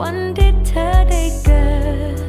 วันที่เธอได้เกิด